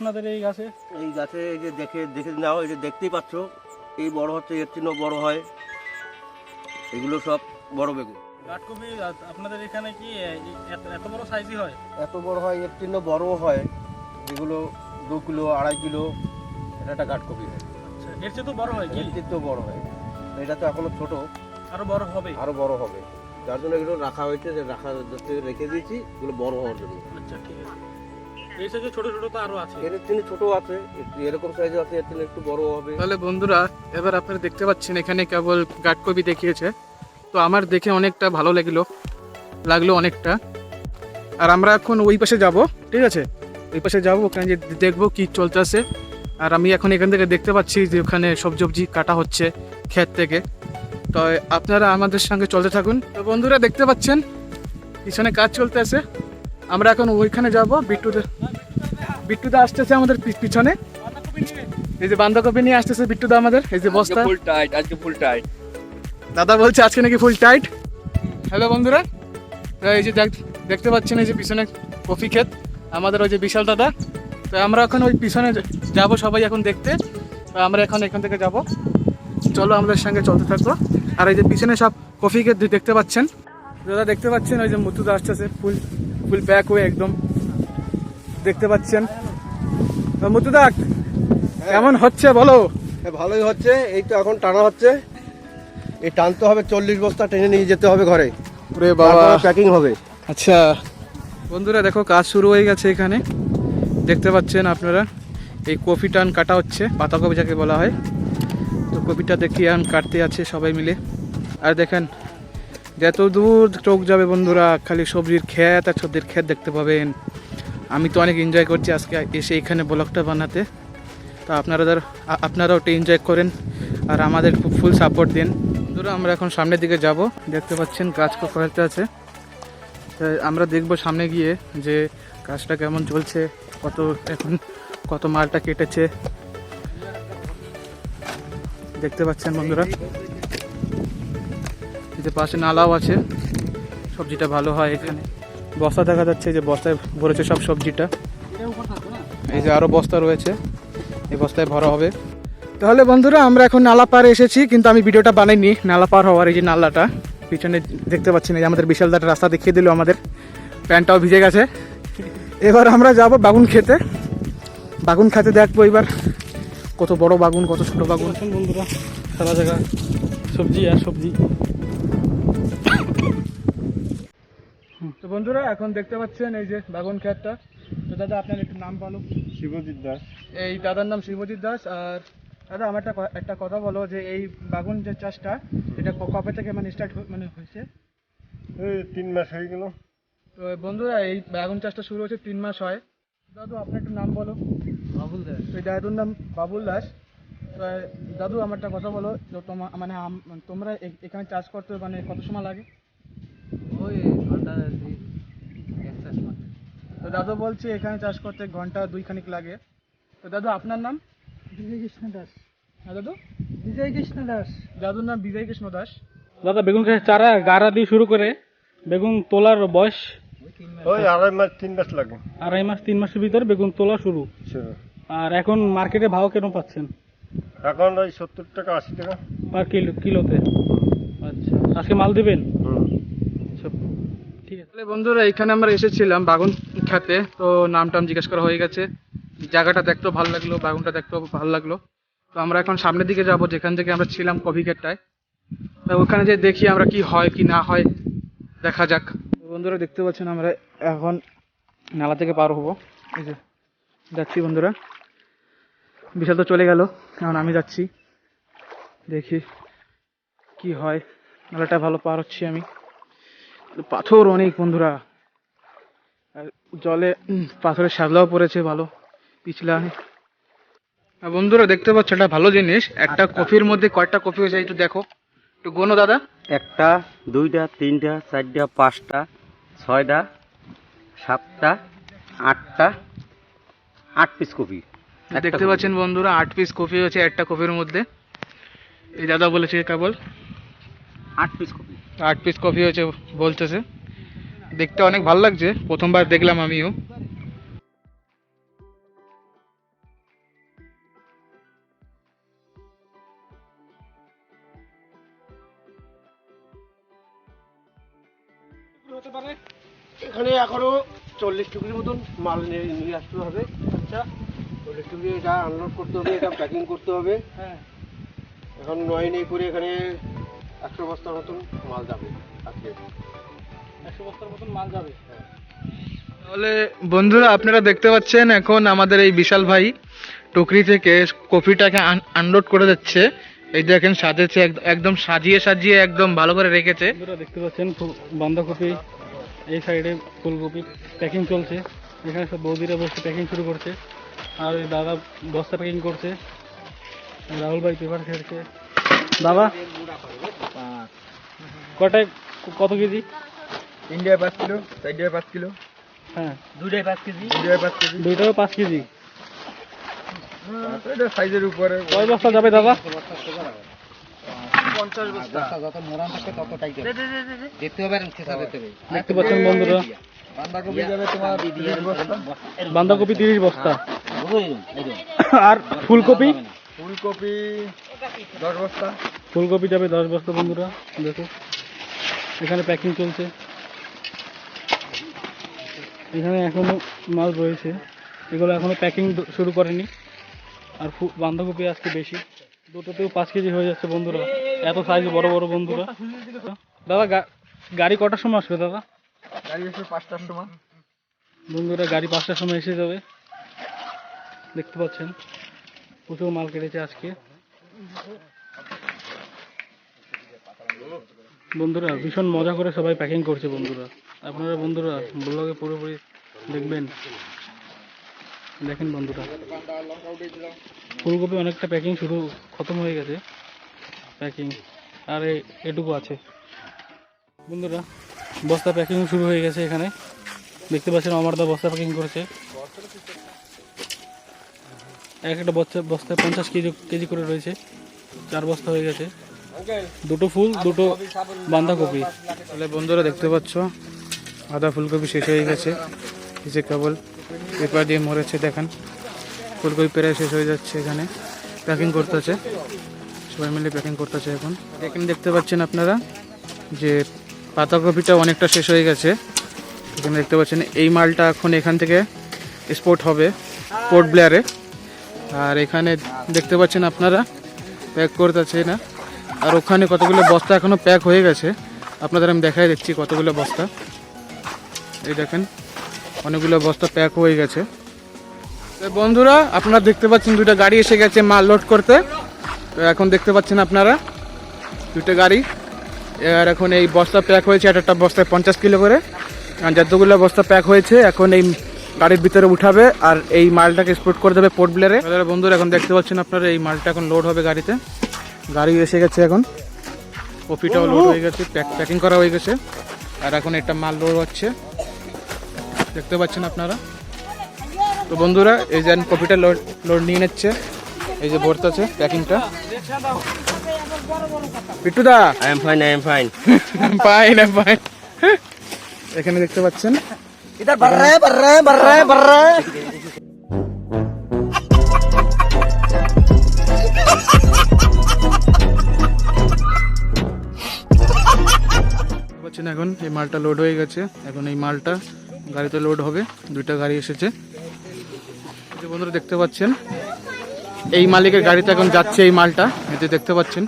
আপনাদের এই গাছে? এই গাছে এই যে দেখে দেখে নাও এই যে দেখতেই পাচ্ছ এই বড় হচ্ছে এর চিহ্ন বড় হয়। এগুলো সব বড় বেগুন। কাঠকপি আপনাদের এখানে কি এত- বড় সাইজই হয়? এত বড় হয় এর চিহ্ন বড়ও হয়। যেগুলো দু কিলো আড়াই কিলো এটা একটা কাঠকপি হয়। আচ্ছা এর চেয়ে তো বড় হয় এর চিত্ত বড় হয়। এটা তো এখনও ছোট। আরও বড় হবে? আরও বড় হবে। যার জন্য এগুলো রাখা হয়েছে যে রাখা রেখে দিয়েছি এগুলো বড় হওয়ার জন্য। আচ্ছা ঠিক আছে। এই সাইজে ছোট ছোট তো আরও আছে। এর ছোট আছে একটু এরকম সাইজ আছে এর চিনি একটু বড় হবে। তাহলে বন্ধুরা এবার আপনারা দেখতে পাচ্ছেন এখানে কেবল দেখিয়েছে। তো আমার দেখে অনেকটা ভালো লাগল লাগল অনেকটা। আর আমরা এখন ওই পাশে যাব ঠিক আছে? ওই পাশে যাব ওখানে যে দেখব কি চলতেছে। আর আমি এখন এখান থেকে দেখতে পাচ্ছি যে ওখানে সবজি সবজি কাটা হচ্ছে ক্ষেত থেকে। তো আপনারা আমাদের সঙ্গে চলতে থাকুন। তো বন্ধুরা দেখতে পাচ্ছেন পিছনে কাজ চলতে আছে আমরা এখন ওইখানে যাব বিট্টুদা বিট্টুদা আসতেছে আমাদের পিছনে। এই যে বাঁধাকপি নিয়ে আসতেছে বিট্টুদা আমাদের এই যে বস্তা। ফুল টাইট আজকে ফুল টাইট দাদা বলছে আজকে নাকি ফুল টাইট হ্যালো বন্ধুরা। তো এই যে দেখ- দেখতে পাচ্ছেন এই যে পিছনে কফি ক্ষেত আমাদের ওই যে বিশাল দাদা। তো আমরা এখন ওই পিছনে যাব সবাই এখন দেখতে। তো আমরা এখন এখান থেকে যাব। চলো আমাদের সঙ্গে চলতে থাকব আর এই যে পিছনে সব কফি ক্ষেত দেখতে পাচ্ছেন। দাদা দেখতে পাচ্ছেন ওই যে মুতুদা আসতেছে ফুল ফুল প্যাক হয়ে একদম দেখতে পাচ্ছেন। তো মুতুদা কেমন হচ্ছে বলো? হ্যাঁ, ভালোই হচ্ছে। এই তো এখন টানা হচ্ছে। এই টানতে হবে চল্লিশ বস্তা টেনে নিয়ে যেতে হবে ঘরে। বাবা। প্যাকিং হবে। আচ্ছা। বন্ধুরা দেখো কাজ শুরু হয়ে গেছে এখানে। দেখতে পাচ্ছেন আপনারা এই কফি টান কাটা হচ্ছে পাতাকপি যাকে বলা হয়। তো কপিটা দেখি এখন কাটতে আছে সবাই মিলে। আর দেখেন যত দূর চোখ যাবে বন্ধুরা, খালি সবজির ক্ষেত আর সবজির ক্ষেত দেখতে পাবেন। আমি তো অনেক এনজয় করছি আজকে এসে এখানে ব্লগটা বানাতে। তো আপনারা ধর- আপনারাও একটু এনজয় করেন আর আমাদের খুব ফুল সাপোর্ট দিন। বন্ধুরা, আমরা এখন সামনের দিকে যাব। দেখতে পাচ্ছেন গাছ করাতে আছে। আমরা দেখব সামনে গিয়ে যে কাজটা কেমন চলছে, কত এখন, কত মালটা কেটেছে। দেখতে পাচ্ছেন বন্ধুরা। যে পাশে নালাও আছে। সবজিটা ভালো হয় এখানে। বস্তা দেখা যাচ্ছে যে বস্তায় ভরেছে সব সবজিটা। এই যে আরও বস্তা রয়েছে। এই বস্তায় ভরা হবে। তাহলে বন্ধুরা, আমরা এখন নালা পার এসেছি, কিন্তু আমি ভিডিওটা বানাইনি। নালা পার হওয়ার এই যে নালাটা, পিছনে দেখতে পাচ্ছি না যে আমাদের বিশাল দাটা রাস্তা দেখিয়ে দিল আমাদের। প্যান্টটাও ভিজে গেছে। এবার আমরা যাব বাগুন খেতে। বাগুন খেতে দেখব এবার। কত বড় বাগুন, কত ছোট বাগুন। বন্ধুরা, সারা জায়গা সবজি আর সবজি। তো বন্ধুরা এখন দেখতে পাচ্ছেন এই যে বাগুন খেতটা। তো দাদা আপনার একটু নাম বলো। শিবজিৎ দাস। এই দাদার নাম শিবজিৎ দাস। আর দাদা আমার একটা একটা কথা বলো যে এই বাগুন যে চাষটা এটা কবে থেকে মানে স্টার্ট মানে হয়েছে? এই তিন মাস হয়ে গেল। তো বন্ধুরা এই বাগুন চাষটা শুরু হয়েছে তিন মাস হয়। দাদু আপনার একটু নাম বলো। বাবুল দাস। তো এই দাদুর নাম বাবুল দাস। দাদু আমার একটা কথা বলো। মানে তোমরা এখানে চাষ করতে মানে কত সময় লাগে? ওই ঘণ্টা তো দাদু বলছে এখানে চাষ করতে ঘণ্টা দুই খানিক লাগে। তো দাদু আপনার নাম? বিজয় কৃষ্ণ দাস। হ্যাঁ দাদু? বিজয় কৃষ্ণ দাস। দাদুর নাম বিজয় কৃষ্ণ দাস। দাদা বেগুন গাছের চারা গাড়া দিয়ে শুরু করে বেগুন তোলার বয়স ওই আড়াই মাস তিন মাস লাগে। আড়াই মাস তিন মাসের ভিতরে বেগুন তোলা শুরু। আর এখন মার্কেটে ভাও কেন পাচ্ছেন? এখন ওই সত্তর টাকা আশি টাকা। পার কিলো কিলোতে? আচ্ছা। আজকে মাল দিবেন? ঠিক আছে। তাহলে বন্ধুরা এখানে আমরা এসেছিলাম বাগুন খেতে। তো নাম টাম জিজ্ঞেস করা হয়ে গেছে। জায়গাটা দেখতেও ভালো লাগল বাগুনটা দেখতেও ভালো লাগল। তো আমরা এখন সামনের দিকে যাব যেখান থেকে আমরা ছিলাম কফি ক্ষেতটায় তো ওখানে যে দেখি আমরা কি হয় কি না হয়। দেখা যাক। বন্ধুরা দেখতে পাচ্ছেন আমরা এখন নালা থেকে পার হব। এই যে যাচ্ছি বন্ধুরা। বিশাল তো চলে গেল। এখন আমি যাচ্ছি। দেখি কি হয়। নালাটা ভালো পার হচ্ছি আমি। পাথর অনেক বন্ধুরা। আর জলে পাথরের শ্যাবলাও পড়েছে ভালো পিছলা। বন্ধুরা দেখতে পাচ্ছ এটা ভালো জিনিস। একটা কফির মধ্যে কয়টা কফি হয়েছে একটু দেখো। একটু গোনো দাদা। একটা দুইটা তিনটা চারটা পাঁচটা ছয়টা সাতটা আটটা আট পিস কপি একটা দেখতে পাচ্ছেন বন্ধুরা আট পিস কপি হয়েছে একটা কপির মধ্যে। এই দাদা বলেছে কেবল আট পিস কপি। আট পিস কপি হয়েছে বলতেছে। দেখতে অনেক ভালো লাগছে প্রথমবার দেখলাম আমিও। এখানে এখনও চল্লিশ টুকরি মতন মাল নিয়ে আসতে হবে। আচ্ছা। এটা আনলোড করতে হবে এটা প্যাকিং করতে হবে। হ্যাঁ। এখন নয় নেই করে এখানে একশো বস্তার মতন মাল যাবে আজকে। একশো বস্তার মতন মাল যাবে। তাহলে বন্ধুরা আপনারা দেখতে পাচ্ছেন এখন আমাদের এই বিশাল ভাই টুকরি থেকে কফিটাকে আনলোড করে যাচ্ছে এই দেখেন সাজেছে এক- একদম সাজিয়ে সাজিয়ে একদম ভালো করে রেখেছে। বন্ধুরা দেখতে পাচ্ছেন বাঁধাকপি এই সাইডে ফুলকপি প্যাকিং চলছে। এখানে সব বৌদিরা বসে প্যাকিং শুরু করছে। আর ওই দাদা বস্তা প্যাকিং করছে। রাহুল ভাই পেপার খেলছে। দাদা? কটায় কত কেজি? ইন্ডিয়া পাঁচ কিলো সাইডিয়া পাঁচ কিলো। হ্যাঁ। দুইটাই পাঁচ কেজি। দুইটাই পাঁচ কেজি। পাঁচ কেজি? এটা সাইজের উপরে। কয় বস্তা যাবে দাদা? পঞ্চাশ বস্তা। যত মোরান থাকে তত দেখতে হবে দেখতে পাচ্ছেন বন্ধুরা। বাঁধাকপি যাবে তোমার বাঁধাকপি তিরিশ বস্তা। আর ফুলকপি? ফুলকপি দশ বস্তা। ফুলকপি যাবে দশ বস্তা বন্ধুরা দেখো। এখানে প্যাকিং চলছে। এখানে এখনও মাল রয়েছে। এগুলো এখনও প্যাকিং শুরু করেনি। আর বাঁধাকপি আজকে বেশি। দুটোতেও পাঁচ কেজি হয়ে যাচ্ছে বন্ধুরা। এত সাইজ বড় বড় বন্ধুরা। দাদা গাড়ি কটার সময় আসবে দাদা? গাড়ি এসে পাঁচটার সময়। বন্ধুরা গাড়ি পাঁচটার সময় এসে যাবে। দেখতে পাচ্ছেন প্রচুর মাল কেটেছে আজকে। বন্ধুরা, ভীষণ মজা করে সবাই প্যাকিং করছে বন্ধুরা। আপনারা বন্ধুরা ব্লগে পুরোপুরি দেখবেন। দেখেন বন্ধুরা, ফুলকপি অনেকটা প্যাকিং শুরু, খতম হয়ে গেছে প্যাকিং আর এটুকু আছে। বন্ধুরা, বস্তা প্যাকিং শুরু হয়ে গেছে এখানে। দেখতে পাচ্ছেন অমরদা বস্তা প্যাকিং করেছে। এক একটা বস্তা, বস্তায় পঞ্চাশ কেজি কেজি করে রয়েছে। চার বস্তা হয়ে গেছে। দুটো ফুল, দুটো বাঁধাকপি। তাহলে বন্ধুরা দেখতে পাচ্ছ, আদা ফুলকপি শেষ হয়ে গেছে। যে কেবল পেপার দিয়ে মরেছে, দেখেন। ফুলকপি প্রায় শেষ হয়ে যাচ্ছে এখানে। প্যাকিং করতেছে সবাই মিলে প্যাকিং করতেছে এখন। এখানে দেখতে পাচ্ছেন আপনারা যে পাতাকপিটা অনেকটা শেষ হয়ে গেছে। এখানে দেখতে পাচ্ছেন এই মালটা এখন এখান থেকে স্পোর্ট হবে। পোর্ট ব্লেয়ারে আর এখানে দেখতে পাচ্ছেন আপনারা প্যাক করতেছে না আর ওখানে কতগুলো বস্তা এখনও প্যাক হয়ে গেছে। আপনাদের আমি দেখাই দিচ্ছি কতগুলো বস্তা। এই দেখেন, অনেকগুলো বস্তা প্যাক হয়ে গেছে। বন্ধুরা, আপনারা দেখতে পাচ্ছেন দুটো গাড়ি এসে গেছে মাল লোড করতে। তো এখন দেখতে পাচ্ছেন আপনারা দুটো গাড়ি। আর এখন এই বস্তা প্যাক হয়েছে, এক একটা বস্তায় পঞ্চাশ কিলো করে। আর যতগুলো বস্তা প্যাক হয়েছে, এখন এই গাড়ির ভিতরে উঠাবে আর এই মালটাকে এক্সপোর্ট করে দেবে পোর্ট ব্লেয়ারে তাহলে বন্ধুরা এখন দেখতে পাচ্ছেন আপনারা এই মালটা এখন লোড হবে গাড়িতে। গাড়ি এসে গেছে এখন। কপিটাও লোড হয়ে গেছে প্যাক প্যাকিং করা হয়ে গেছে। আর এখন এটা মাল লোড হচ্ছে। দেখতে পাচ্ছেন আপনারা? তো বন্ধুরা এই যে কপিটা লোড লোড নিয়ে নিচ্ছে। এই যে ভরতেছে প্যাকিংটা পিট্টুদা I am fine I am fine পাই না পাই এখানে দেখতে পাচ্ছেন। इधर बढ़ रहा है बढ़ रहा है बढ़ रहा है बढ़ रहा है দেখতে পাচ্ছেন এখন এই মালটা লোড হয়ে গেছে এখন এই মালটা গাড়িতে লোড হবে দুইটা গাড়ি এসেছে এই যে বন্ধুরা দেখতে পাচ্ছেন এই মালিকের গাড়িতে এখন যাচ্ছে এই মালটা এই যে দেখতে পাচ্ছেন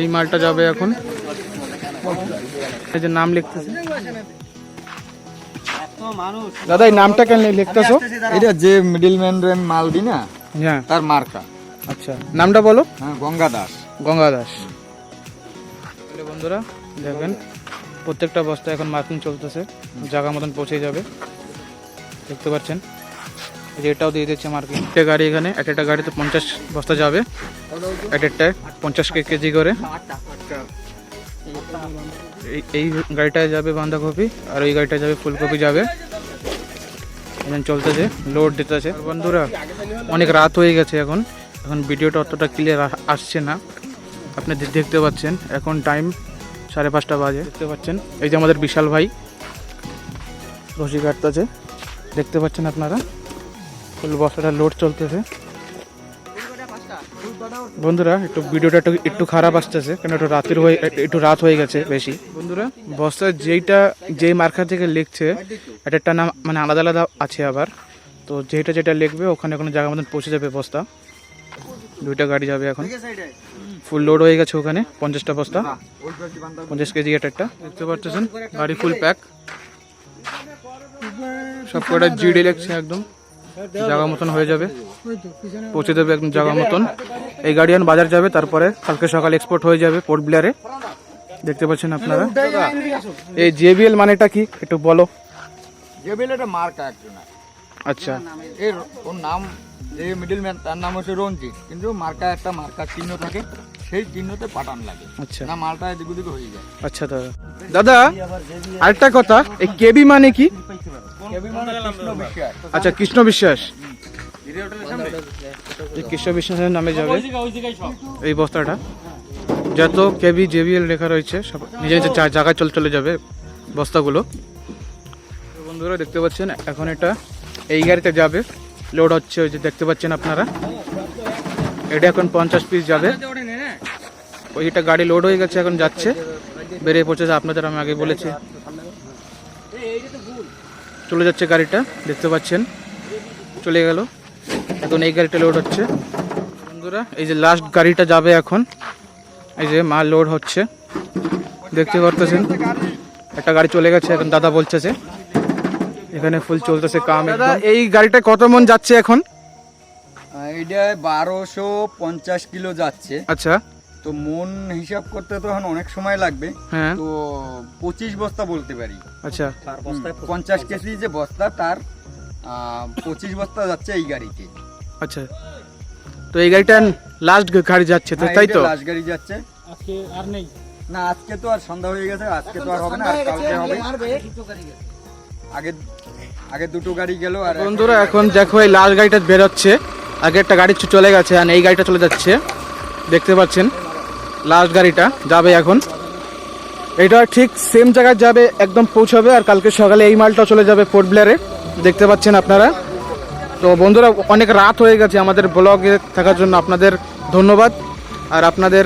এই মালটা যাবে এখন এই যে নাম লিখতেছে দাদা এই নামটা কেন লিখতেছো? এটা যে মিডিলম্যান মাল দি না হ্যাঁ। তার মার্কা। আচ্ছা নামটা বলো? হ্যাঁ গঙ্গা দাস। গঙ্গা দাস। বন্ধুরা দেখবেন প্রত্যেকটা বস্তা এখন মার্কিং চলতেছে জায়গা মতন পৌঁছে যাবে। দেখতে পাচ্ছেন? এই এটাও দিয়ে দিচ্ছে মার্কিং একটা গাড়ি এখানে এক একটা গাড়িতে পঞ্চাশ বস্তা যাবে। এক একটায় পঞ্চাশ কে- কেজি করে। এই গাড়িটায় যাবে বাঁধাকপি, আর ওই গাড়িটায় যাবে ফুলকপি যাবে। এখন চলতেছে লোড দিতেছে। বন্ধুরা, অনেক রাত হয়ে গেছে এখন। এখন ভিডিওটা অতটা ক্লিয়ার আসছে না। আপনি দেখতে পাচ্ছেন, এখন টাইম সাড়ে পাঁচটা বাজে। দেখতে পাচ্ছেন, এই যে আমাদের বিশাল ভাই। রশি কাটতেছে। দেখতে পাচ্ছেন আপনারা? ফুল বস্তাটা লোড চলতেছে। বন্ধুরা একটু ভিডিওটা একটু একটু খারাপ আসতেছে কেন একটু রাতের হয়ে একটু রাত হয়ে গেছে বেশি। বন্ধুরা বস্তা যেইটা যেই মার্কার থেকে লিখছে এটা একটা নাম মানে আলাদা আলাদা আছে আবার। তো যেটা যেটা লিখবে ওখানে ওখানে জায়গা মতন পৌঁছে যাবে বস্তা। দুইটা গাড়ি যাবে এখন। ফুল লোড হয়ে গেছে ওখানে পঞ্চাশটা বস্তা। পঞ্চাশ কেজি এটা একটা দেখতে পাচ্ছেন গাড়ি ফুল প্যাক। সব কটা জিডি লিখছে একদম। জায়গা মতন হয়ে যাবে? পৌঁছে দেবে একদম জায়গা মতন। এই গাড়িয়ান বাজার যাবে তারপরে কালকে সকালে এক্সপোর্ট হয়ে যাবে পোর্ট ব্লেয়ারে দেখতে পাচ্ছেন আপনারা। এই জেবিএল মানেটা কি? একটু বলো। জেবিএল এটা মার্কা একজনের আচ্ছা। এর ওর নাম যে মিডলম্যান তার নাম হচ্ছে রঞ্জিত। কিন্তু মার্কা একটা মার্কার চিহ্ন থাকে সেই চিহ্নতে পাঠান লাগে। আচ্ছা। না মালটা এদিক ওদিক হয়ে যায়। আচ্ছা দাদা। দাদা আরেকটা কথা এই কেবি মানে কি? আচ্ছা কৃষ্ণ বিশ্বাস। কৃষ্ণ বিশ্বাসের নামে যাবে। এই বস্তাটা। যত কেবি জেবিএল লেখা রয়েছে সব নিজে নিজের জা- জায়গায় চলে চলে যাবে বস্তাগুলো। বন্ধুরা দেখতে পাচ্ছেন এখন এটা এই গাড়িতে যাবে। লোড হচ্ছে ওই যে দেখতে পাচ্ছেন আপনারা। এটা এখন পঞ্চাশ পিস যাবে। ওইটা গাড়ি লোড হয়ে গেছে এখন যাচ্ছে। বেরিয়ে পড়ছে আপনাদের আমি আগে বলেছি। চলে যাচ্ছে গাড়িটা দেখতে পাচ্ছেন। চলে গেল। এখন এই গাড়িটা লোড হচ্ছে। বন্ধুরা এই যে লাস্ট গাড়িটা যাবে এখন। এই যে মাল লোড হচ্ছে। দেখতে পারতেছেন? একটা গাড়ি চলে গেছে এখন দাদা বলছে যে এখানে ফুল চলতেছে কাম দাদা এই গাড়িটা কত মন যাচ্ছে এখন? এইটা বারোশো পঞ্চাশ কিলো যাচ্ছে। আচ্ছা। তো মন হিসাব করতে তো এখন অনেক সময় লাগবে। হ্যাঁ। তো পঁচিশ বস্তা বলতে পারি। আচ্ছা। পঞ্চাশ কেজি যে বস্তা তার পঁচিশ বস্তা যাচ্ছে এই গাড়িতে। আচ্ছা। তো এই গাড়িটা লাস্ট গাড়ি যাচ্ছে তো তাই তো? লাস্ট গাড়ি যাচ্ছে। আজকে আর নেই। না আজকে তো আর সন্ধ্যা হয়ে গেছে আজকে তো আর হবে না আর কালকে হবে। আগে আগে দুটো গাড়ি গেল আর বন্ধুরা এখন দেখো এই লাল গাড়িটা বেরোচ্ছে। আগে একটা গাড়ি চলে গেছে আর এই গাড়িটা চলে যাচ্ছে। দেখতে পাচ্ছেন? লাস্ট গাড়িটা যাবে এখন। এটা ঠিক সেম জায়গায় যাবে, একদম পৌঁছাবে আর কালকে সকালে এই মালটা চলে যাবে পোর্ট ব্লেয়ারে দেখতে পাচ্ছেন আপনারা। তো বন্ধুরা, অনেক রাত হয়ে গেছে আমাদের ব্লগে থাকার জন্য আপনাদের ধন্যবাদ। আর আপনাদের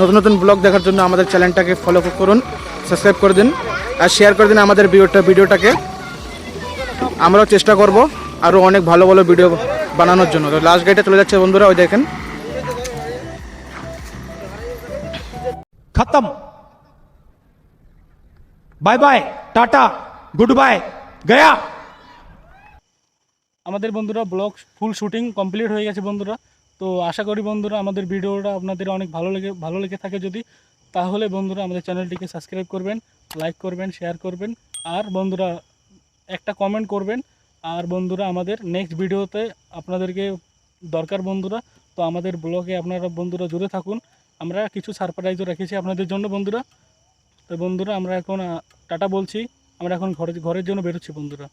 নতুন নতুন ব্লগ দেখার জন্য আমাদের চ্যানেলটাকে ফলো করুন সাবস্ক্রাইব করে দিন, আর শেয়ার করে দিন আমাদের ভিডিওটা, ভিডিওটাকে। আমরাও চেষ্টা করব আরও অনেক ভালো ভালো ভিডিও বানানোর জন্য। তো লাস্ট গাড়িটা চলে যাচ্ছে বন্ধুরা, ওই দেখেন। खत्म bye bye tata goodbye गया আমাদের বন্ধুরা ব্লগ ফুল শুটিং কমপ্লিট হয়ে গেছে বন্ধুরা তো আশা করি বন্ধুরা আমাদের ভিডিওটা আপনাদের অনেক ভালো লেগে ভালো লেগে থাকে যদি তাহলে বন্ধুরা আমাদের চ্যানেলটিকে সাবস্ক্রাইব করবেন লাইক করবেন শেয়ার করবেন আর বন্ধুরা একটা কমেন্ট করবেন আর বন্ধুরা আমাদের নেক্সট ভিডিওতে আপনাদেরকে দরকার বন্ধুরা তো আমাদের ব্লগে আপনারা বন্ধুরা জুড়ে থাকুন আমরা কিছু সারপ্রাইজও রেখেছি আপনাদের জন্য বন্ধুরা। তো বন্ধুরা, আমরা এখন টাটা বলছি। আমরা এখন ঘরে, ঘরের জন্য বেরোচ্ছি বন্ধুরা।